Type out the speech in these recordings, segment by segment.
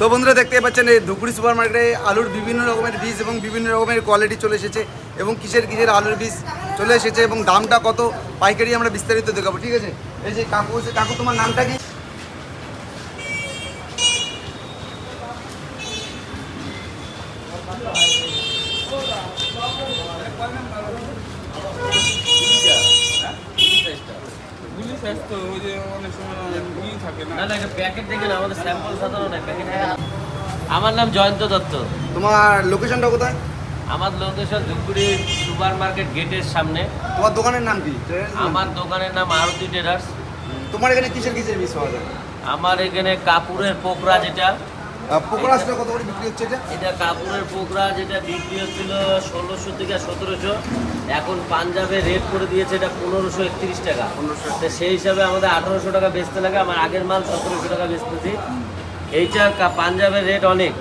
তো বন্ধুরা দেখতে পাচ্ছেন, এই ধুপুরি সুপার মার্কেটে আলুর বিভিন্ন রকমের বীজ এবং বিভিন্ন রকমের কোয়ালিটি চলে এসেছে এবং কিসের কিসের আলুর বীজ চলে এসেছে এবং দামটা কত, পাইকারি আমরা বিস্তারিত দেখাবো, ঠিক আছে? এই যে কাকু আছে কাকু, তোমার নামটা কি? তো, ওই যে অনেক সময় থাকে না। না না এটা প্যাকেট দেখেন আমাদের স্যাম্পল সাধারণ না প্যাকেট আমার নাম জয়ন্ত দত্ত। তোমার লোকেশনটা কোথায়? আমার লোকেশন ধূপগুড়ি সুপার মার্কেট গেটের সামনে। তোমার দোকানের নাম কি? আমার দোকানের নাম আরতি ট্রেডার্স। তোমার এখানে কিসের কিসের বীজ পাওয়া যায়? আমার এখানে কাপুরের পোকরা যেটা পোকরাসটা কত করে বিক্রি হচ্ছে এটা? এটা কাপুরের পোকরা যেটা বিক্রি হচ্ছিল ষোলোশো থেকে সতেরোশো। এখন পাঞ্জাবে রেট করে দিয়েছে এটা পনেরোশো একত্রিশ টাকা। পনেরোশো সেই হিসাবে আমাদের আঠারোশো টাকা বেচতে লাগে আমার আগের মাল সতেরোশো টাকা বেচতেছি। এইটা পাঞ্জাবের রেট অনেক।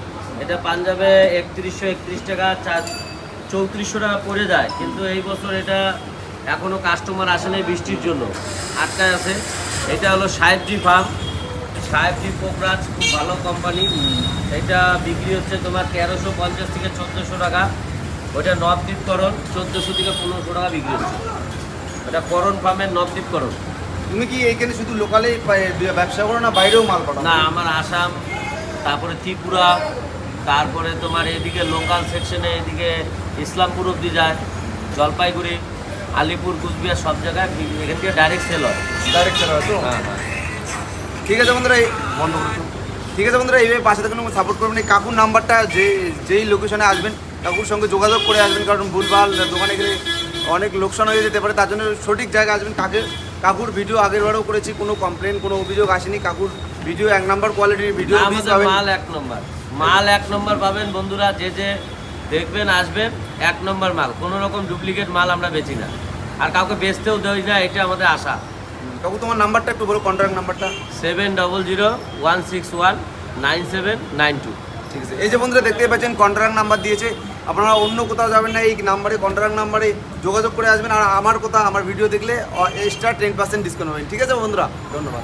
এটা পাঞ্জাবে একত্রিশশো একত্রিশ টাকা চার চৌত্রিশশো টাকা পড়ে যায়। কিন্তু এই বছর এটা এখনও কাস্টমার আসে নাই বৃষ্টির জন্য। আটকায় আছে। এটা হলো সাহেব জি ফার্ম সাহেব জি পোকরাজ খুব ভালো কোম্পানি এটা বিক্রি হচ্ছে তোমার তেরোশো পঞ্চাশ থেকে চোদ্দোশো টাকা। ওটা নবদ্বীপকরণ চোদ্দোশো থেকে পনেরোশো টাকা বিক্রি হচ্ছে। ওটা করণ ফার্মের নবদ্বীপকরণ তুমি কি এইখানে শুধু লোকালে ব্যবসা করো না বাইরেও মাল করো না আমার আসাম তারপরে ত্রিপুরা তারপরে তোমার এদিকে লোকাল সেকশনে এদিকে ইসলামপুর অব্দি যায় জলপাইগুড়ি আলিপুর কুচবিহার সব জায়গায় এখান থেকে ডাইরেক্ট সেল হয়। ডাইরেক্ট চালাও তো? হ্যাঁ হ্যাঁ। ঠিক আছে বন্ধুরা এই- বন্ধ করে ঠিক আছে বন্ধুরা এইভাবে পাশে থাকুন সাপোর্ট করবেন। এই কাকুর নাম্বারটা যে যেই লোকেশনে আসবেন কাকুর সঙ্গে যোগাযোগ করে আসবেন কারণ ভুলভাল দোকানে গেলে অনেক লোকসান হয়ে যেতে পারে তার জন্য সঠিক জায়গায় আসবেন। কাকে কাকুর ভিডিও আগের বারেও করেছি কোনো কমপ্লেন কোনো অভিযোগ আসেনি। কাকুর ভিডিও এক নাম্বার কোয়ালিটির ভিডিও মাল এক নম্বর মাল এক নম্বর পাবেন বন্ধুরা যে যে দেখবেন আসবেন এক নম্বর মাল। কোনো রকম ডুপ্লিকেট মাল আমরা বেচি না। আর কাউকে বেচতেও দেই না এটা আমাদের আশা। কাকু তোমার নাম্বারটা একটু বলো কন্ট্রাক্ট নাম্বারটা। Seven double zero one six one nine seven nine two. ঠিক আছে এই যে বন্ধুরা দেখতেই পাচ্ছেন কন্ট্রাক্ট নাম্বার দিয়েছে। আপনারা অন্য কোথাও যাবেন না এই নাম্বারে কন্ট্রাক্ট নাম্বারে যোগাযোগ করে আসবেন। আর আমার কথা আমার ভিডিও দেখলে এক্সট্রা টেন পার্সেন্ট ডিসকাউন্ট হবেন ঠিক আছে বন্ধুরা ধন্যবাদ।